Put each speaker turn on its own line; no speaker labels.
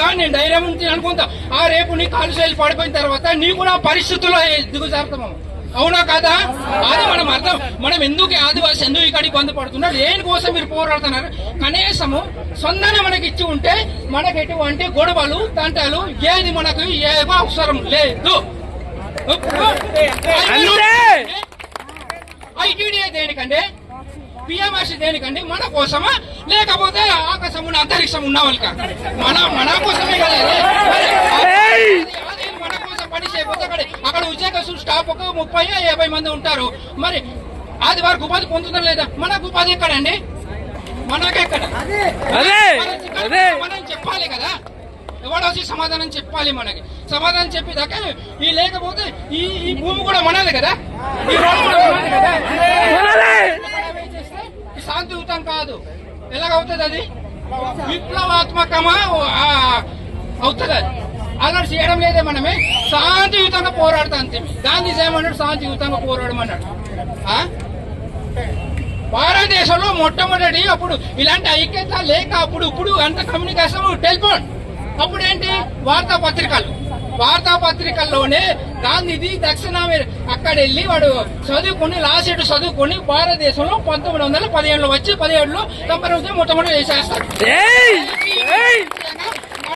కదా నేను ధైర్యం అనుకుంటా. ఆ రేపు నీ కాలు చేసి పడిపోయిన తర్వాత నీకు నా పరిస్థితుల్లో దిగుజారుతాము. అవునా కదా? అది మనం అర్థం. మనం ఎందుకు ఆదివాసి ఎందుకు ఇక్కడికి బంధు పడుతున్నారు? దేని కోసం మీరు పోరాడుతున్నారు? కనీసము సొంతనే మనకి ఇచ్చి ఉంటే మనకి ఎటువంటి గొడవలు తంటాలు ఏది మనకు ఏవో అవసరం లేదు. ఐటీడీఏ దేనికండి పిఎంఎస్ దేనికండి? మన కోసమా? లేకపోతే ఆకాశం ఉన్న అంతరిక్షం ఉన్న వాళ్ళకా? మన మన కోసమే కదా మన కోసం పని చేయకపోతే అక్కడ అక్కడ ఉద్యోగస్తులు స్టాఫ్ ఒక ముప్పై యాభై మంది ఉంటారు. మరి అది వారికి ఉపాధి పొందుతారు లేదా? మనకు ఉపాధి ఎక్కడండి? మనకెక్కడ
అదే.
మనం చెప్పాలి కదా. ఎవడో వచ్చి సమాధానం చెప్పాలి మనకి? సమాధానం చెప్పేదాకా ఈ లేకపోతే ఈ ఈ భూమి కూడా మనది కదా? ఈ రోడ్డు కూడా మనది కదా
మనదే.
మనం ఏం చేస్తే ఇది శాంతియుతం కాదు ఎలాగవుతుంది అది విప్లవాత్మకమా అవుతుంది? అది అలా చేయడం లేదే మనమే. శాంతియుతంగా పోరాడతాం అంతే గాంధీ ఏమన్నాడు? శాంతియుతంగా పోరాడమన్నాడు. భారతదేశంలో మొట్టమొదటి అప్పుడు ఇలాంటి ఐక్యత లేక అప్పుడు ఇప్పుడు అంత కమ్యూనికేషన్ టెలిఫోన్. అప్పుడు ఏంటి వార్తాపత్రికలు. వార్తాపత్రికల్లోనే గాంధీది దక్షిణామె అక్కడ వెళ్ళి వాడు చదువుకొని లాసెట్ చదువుకొని భారతదేశంలో పంతొమ్మిది వందల పదిహేడులో వచ్చి పదిహేడులో కంపెనీ మొట్టమొదటి చేసేస్తాడు